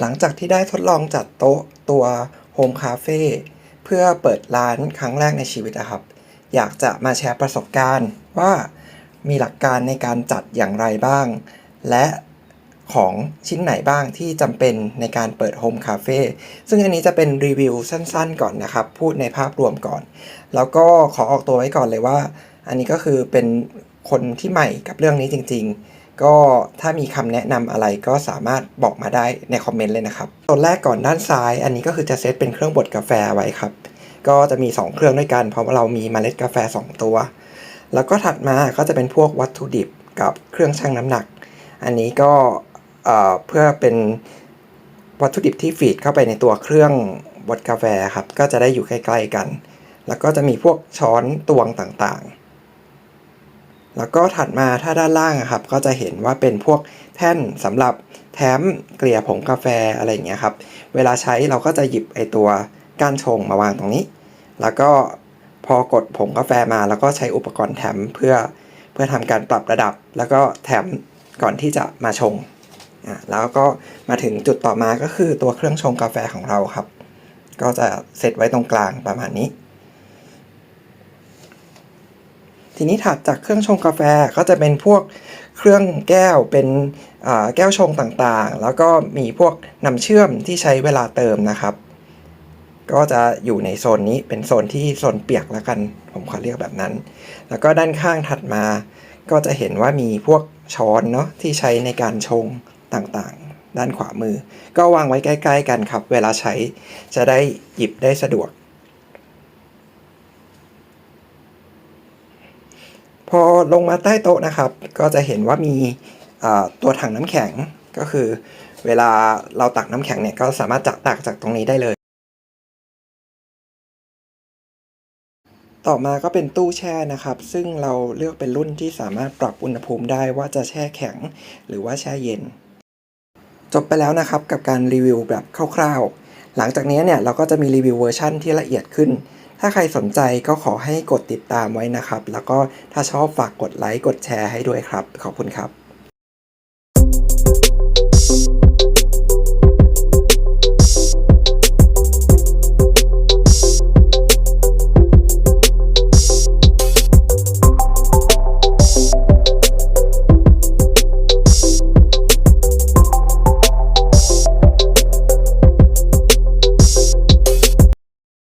หลังจากที่ได้ทดลองจัดโต๊ะตัวโฮมคาเฟ่เพื่อเปิดร้านครั้งแรกในชีวิตนะครับ อยากจะมาแชร์ประสบการณ์ว่ามีหลักการในการจัดอย่างไรบ้าง และของชิ้นไหนบ้างที่จำเป็นในการเปิดโฮมคาเฟ่ซึ่งอันนี้จะเป็นรีวิวสั้นๆก่อนนะครับ พูดในภาพรวมก่อน แล้วก็ขอออกตัวไว้ก่อนเลยว่า อันนี้ก็คือเป็นคนที่ใหม่กับเรื่องนี้จริง ๆ ก็ถ้ามีคำแนะนำอะไรก็สามารถบอกมาได้ในคอมเมนต์เลยนะครับตัวแรกก่อนด้านซ้าย อันนี้ก็คือจะเซตเป็นเครื่องบดกาแฟไว้ครับ ก็จะมี 2 เครื่องด้วยกันเพราะว่าเรามีเมล็ดกาแฟ 2 ตัว แล้วก็ถัดมาก็จะเป็นพวกวัตถุดิบกับเครื่องชั่งน้ำหนัก อันนี้ก็เพื่อเป็นวัตถุดิบที่ฟีดเข้าไปในตัวเครื่องบดกาแฟครับ ก็จะได้อยู่ใกล้ๆกัน แล้วก็จะมีพวกช้อนตวงต่างๆ แล้วก็ถัดมาถ้าด้านล่างอะครับก็จะเห็นว่าเป็นพวกแท่นสำหรับแถมเกลี่ยผงกาแฟอะไรอย่างเงี้ยครับ เวลาใช้เราก็จะหยิบไอตัวก้านชงมาวางตรงนี้ แล้วก็พอกดผงกาแฟมาแล้วก็ใช้อุปกรณ์แถมเพื่อเพื่อทำการปรับระดับ แล้วก็แถมก่อนที่จะมาชงอะแล้วก็มาถึงจุดต่อมาก็คือตัวเครื่องชงกาแฟของเราครับ ก็จะเซตไว้ตรงกลางประมาณนี้ ทีนี้ถัดจากเครื่องชงกาแฟก็จะเป็นพวกเครื่องแก้วเป็นแก้วชงต่างๆ แล้วก็มีพวกน้ำเชื่อมที่ใช้เวลาเติมนะครับ ก็จะอยู่ในโซนนี้เป็นโซนที่โซนเปียกแล้วกัน ผมขอเรียกแบบนั้น แล้วก็ด้านข้างถัดมา ก็จะเห็นว่ามีพวกช้อนเนาะที่ใช้ในการชงต่างๆ ด้านขวามือ ก็วางไว้ใกล้ ๆ กันครับ เวลาใช้จะได้หยิบได้สะดวก พอลงมาใต้โต๊ะนะครับ ก็จะเห็นว่ามีตัวถังน้ำแข็งก็คือ เวลาเราตักน้ำแข็งเนี่ยก็สามารถจักตักจากตรงนี้ได้เลย ต่อมาก็เป็นตู้แช่นะครับ ซึ่งเราเลือกเป็นรุ่นที่สามารถปรับอุณหภูมิได้ว่าจะแช่แข็งหรือว่าแช่เย็น จบไปแล้วนะครับกับการรีวิวแบบคร่าวๆ หลังจากนี้เนี่ยเราก็จะมีรีวิวเวอร์ชั่นที่ละเอียดขึ้น ถ้าใครสนใจก็ขอให้กดติดตามไว้นะครับ แล้วก็ถ้าชอบฝากกดไลค์กดแชร์ให้ด้วยครับ ขอบคุณครับ